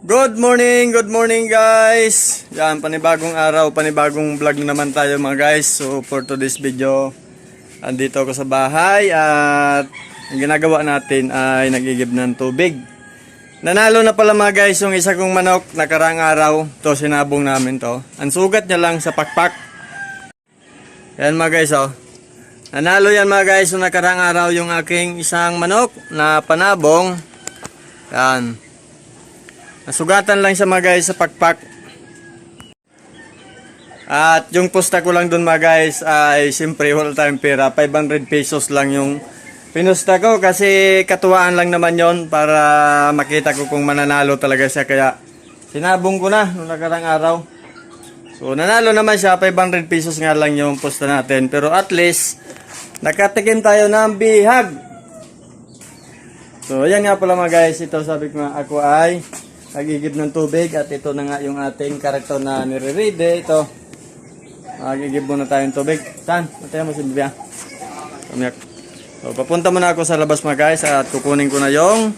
Good morning, good morning guys. Yan, panibagong araw, panibagong vlog na naman tayo mga guys. So for today's video, andito ako sa bahay at ang ginagawa natin ay nagigib ng tubig. Nanalo na pala mga guys yung isa kong manok nakarang araw. To sinabong namin to. Ang sugat niya lang sa pakpak. Yan mga guys oh. Nanalo yan mga guys yung nakarang araw yung aking isang manok na panabong. Yan. Nasugatan lang siya mga guys sa pakpak. At yung pusta ko lang dun mga guys ay siyempre wala tayong pera. 500 pesos lang yung pinusta ko kasi katuwaan lang naman yon para makita ko kung mananalo talaga siya. Kaya sinabong ko na nung nakarang araw. So nanalo naman siya 500 pesos nga lang yung pusta natin. Pero at least nakatikim tayo ng bihag. So, ayan nga pala mga guys. Ito sabi ko ako ay nagigib ng tubig at ito na nga yung ating karakter na nire-read. Ito. Nagigib muna tayong tubig. Saan? Mataya mo si Bibia. Kamiyak. So, papunta muna ako sa labas mga guys at kukunin ko na yung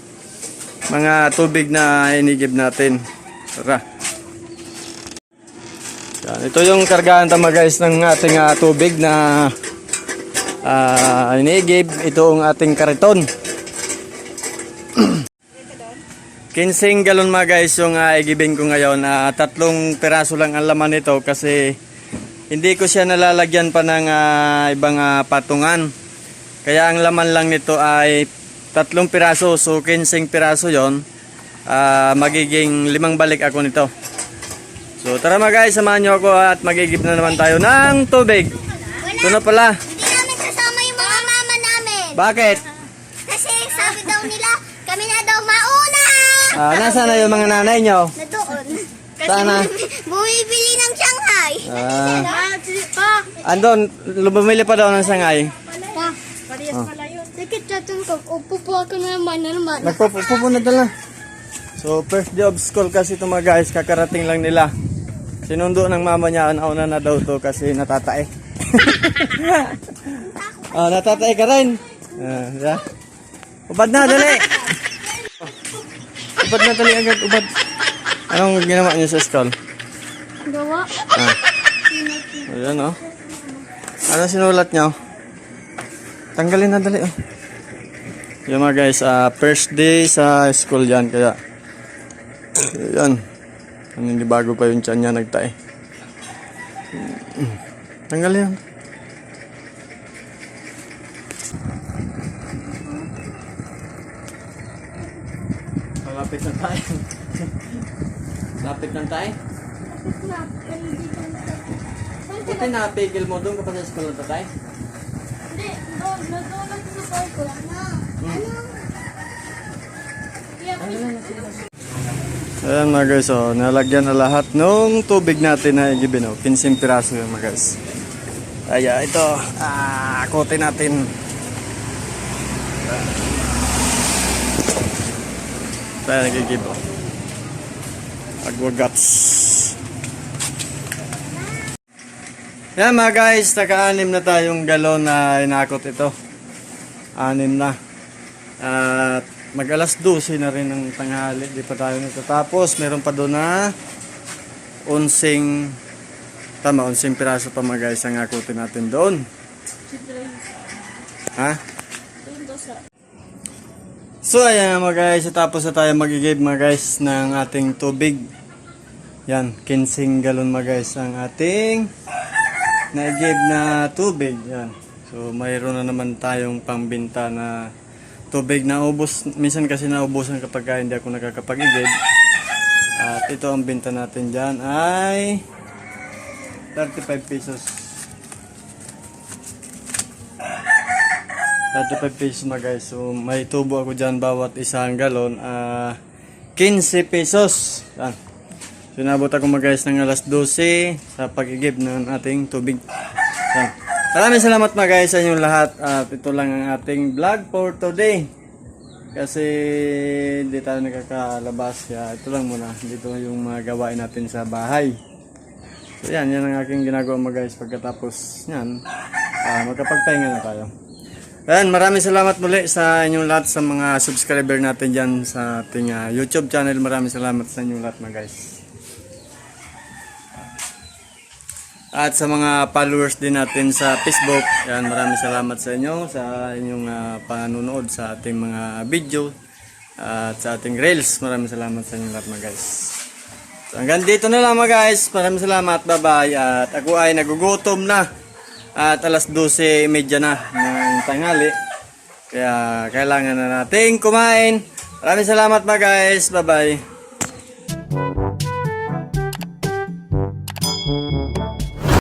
mga tubig na inigib natin. Tara. Yan, ito yung kargahan tama guys ng ating ah, tubig na ah inigib. Ito ang ating kariton. 15 galon mga guys yung uh, igibin ko ngayon. Ah, tatlong piraso lang ang laman nito kasi hindi ko siya nalalagyan pa ng ah, ibang ah, patungan. Kaya ang laman lang nito ay tatlong piraso. So 15 piraso yon Ah, magiging limang balik ako nito. So tara mga guys, samahan nyo ako at magigib na naman tayo ng tubig. Ito na pala. Hindi namin kasama yung mga mama namin. Bakit? Kasi sabi daw nila, kami na daw mauna. Ah, nasaan na yung mga nanay nyo? Na doon. Kasi Sana. bumibili ng Shanghai. Ah, Pa, andon, bumili pa daw ng sangay. pa. Parehas pala yun. Sakit sa ko. Upo po ako naman na naman. Nagpupupo na. So, first day of school kasi ito mga guys, kakarating lang nila. Sinundo ng mama niya, nauna na daw to kasi natatae. oh, natatae ka rin. Ah, yeah. Ubad na, dali. Ubad na, dali agad, ubad. Anong ginawa niyo sa school? Gawa. Ah. Ayan, oh. Ano sinulat niyo? Tanggalin na, dali, oh. Yung mga guys, ah, first day sa school yan, kaya yan. Hindi bago pa yung tiyan niya nagtae. Tanggal yan. Malapit na tayo. Lapit na tayo. Buti na pigil mo doon kapag sa school na tayo. Hindi, doon. Doon lang sa circle. Ano? Ayan mga guys, oh, nalagyan na lahat nung tubig natin na igibin. Oh. 15 piraso yun mga guys. Kaya ito, ah, kote natin. Tayo nagigib. Oh. Agwagats. Yan mga guys, naka-anim na tayong galon na inakot ito. Anim na. At mag alas 12 na rin ng tanghali. Di pa tayo natatapos. Meron pa doon na unsing tama, unsing piraso pa mga guys ang akutin natin doon. Ha? So ayan mga guys, tapos na tayo magigib mga guys ng ating tubig. Yan, 15 galon mga guys ang ating naigib na tubig. Yan. So mayroon na naman tayong pambinta na tubig na ubos. Minsan kasi naubusan kapag ka hindi ako nakakapag-igib. At ito ang binta natin dyan ay 35 pesos. 35 pesos mga guys. So may tubo ako dyan bawat isang galon. ah 15 pesos. Yan. So nabot ako mga guys ng alas 12 sa pag-igib ng ating tubig. Yan. Maraming salamat mga guys sa inyong lahat at ito lang ang ating vlog for today. Kasi hindi tayo nakakalabas kaya ito lang muna. Dito yung mga gawain natin sa bahay. So yan, yan ang aking ginagawa mga guys pagkatapos yan. ah magkapagpahinga na tayo. Ayan, maraming salamat muli sa inyong lahat sa mga subscriber natin dyan sa ating ah, YouTube channel. Maraming salamat sa inyong lahat mga guys. At sa mga followers din natin sa Facebook, yan, maraming salamat sa inyo sa inyong ah, panonood sa ating mga video at sa ating reels. Maraming salamat sa inyong lahat mga guys. So, hanggang dito na lang mga guys. Maraming salamat. Bye-bye. At ako ay nagugutom na. At alas 12.30 na ng tanghali. Kaya kailangan na nating kumain. Maraming salamat mga guys. Bye-bye.